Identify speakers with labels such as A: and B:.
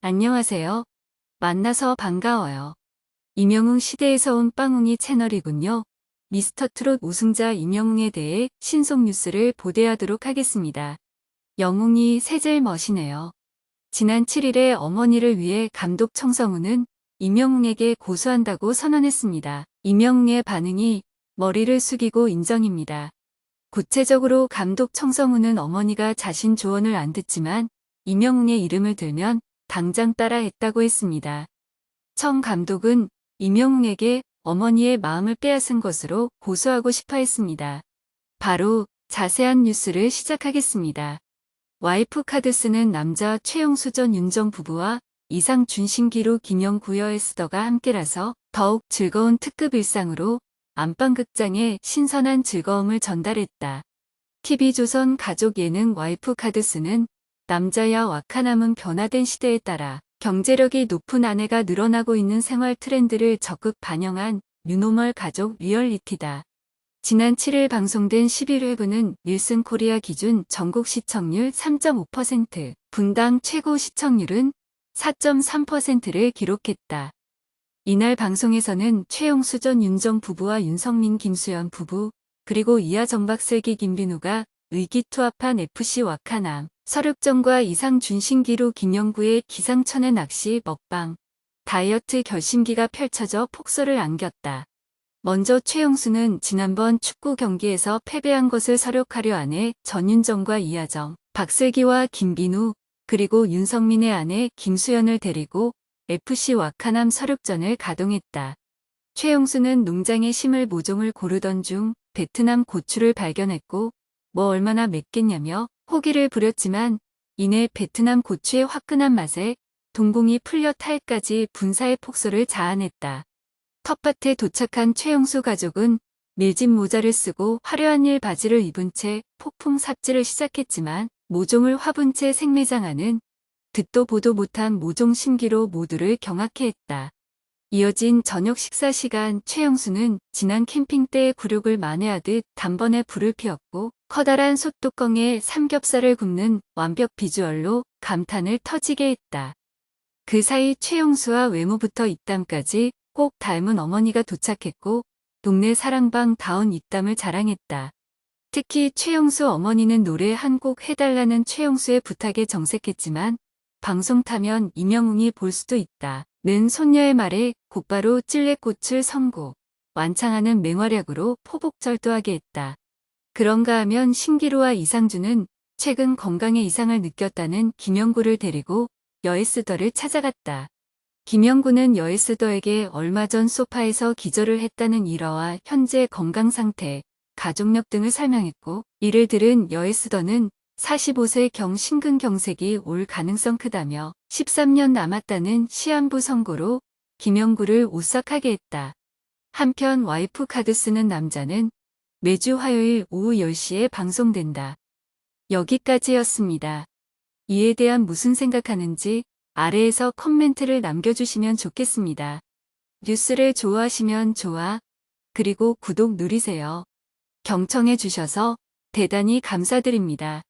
A: 안녕하세요. 만나서 반가워요. 임영웅 시대에서 온 빵웅이 채널이군요. 미스터 트롯 우승자 임영웅에 대해 신속 뉴스를 보도하도록 하겠습니다. 영웅이 세젤 멋이네요. 지난 7일에 어머니를 위해 감독 청성우는 임영웅에게 고소한다고 선언했습니다. 임영웅의 반응이 머리를 숙이고 인정입니다. 구체적으로 감독 청성우는 어머니가 자신 조언을 안 듣지만 임영웅의 이름을 들면 당장 따라 했다고 했습니다. 청 감독은 임영웅에게 어머니의 마음을 빼앗은 것으로 고소하고 싶어 했습니다. 바로 자세한 뉴스를 시작하겠습니다. 와이프 카드 쓰는 남자 최영수 전 윤정 부부와 이상 준신기로 김영 구여 에스더가 함께라서 더욱 즐거운 특급 일상으로 안방극장에 신선한 즐거움을 전달했다. TV조선 가족 예능 와이프 카드 쓰는 남자야 와카남은 변화된 시대에 따라 경제력이 높은 아내가 늘어나고 있는 생활 트렌드를 적극 반영한 뉴노멀 가족 리얼리티다. 지난 7일 방송된 11회부는 닐슨 코리아 기준 전국 시청률 3.5%, 분당 최고 시청률은 4.3%를 기록했다. 이날 방송에서는 최용수 전 윤정 부부와 윤성민 김수현 부부, 그리고 이하 정박슬기 김빈우가 의기투합한 FC 와카남, 서륙정과 이상 준신기로 김영구의 기상천외 낚시 먹방, 다이어트 결심기가 펼쳐져 폭소를 안겼다. 먼저 최용수는 지난번 축구 경기에서 패배한 것을 서력하려 아내 전윤정과 이하정, 박슬기와 김빈우, 그리고 윤성민의 아내 김수연을 데리고 FC 와카남 서륙전을 가동했다. 최용수는 농장에 심을 모종을 고르던 중 베트남 고추를 발견했고 뭐 얼마나 맵겠냐며 호기를 부렸지만 이내 베트남 고추의 화끈한 맛에 동공이 풀려 타일까지 분사의 폭소를 자아냈다. 텃밭에 도착한 최용수 가족은 밀짚 모자를 쓰고 화려한 일 바지를 입은 채 폭풍 삽질을 시작했지만 모종을 화분 채 생매장하는 듣도 보도 못한 모종 심기로 모두를 경악해 했다. 이어진 저녁 식사 시간 최영수는 지난 캠핑 때의 굴욕을 만회하듯 단번에 불을 피웠고 커다란 솥뚜껑에 삼겹살을 굽는 완벽 비주얼로 감탄을 터지게 했다. 그 사이 최영수와 외모부터 입담까지 꼭 닮은 어머니가 도착했고 동네 사랑방 다운 입담을 자랑했다. 특히 최영수 어머니는 노래 한 곡 해달라는 최영수의 부탁에 정색했지만 방송 타면 임영웅이 볼 수도 있다. 는 손녀의 말에 곧바로 찔레꽃을 선고 완창하는 맹활약으로 포복절도하게 했다. 그런가 하면 신기루와 이상준은 최근 건강에 이상을 느꼈다는 김영구를 데리고 여에스더를 찾아갔다. 김영구는 여에스더에게 얼마 전 소파에서 기절을 했다는 일화와 현재 건강 상태, 가족력 등을 설명했고 이를 들은 여에스더는 45세 경 심근경색이 올 가능성 크다며 13년 남았다는 시한부 선고로 김영구를 오싹하게 했다. 한편 와이프 카드 쓰는 남자는 매주 화요일 오후 10시에 방송된다. 여기까지였습니다. 이에 대한 무슨 생각하는지 아래에서 코멘트를 남겨주시면 좋겠습니다. 뉴스를 좋아하시면 좋아, 그리고 구독 누리세요. 경청해 주셔서 대단히 감사드립니다.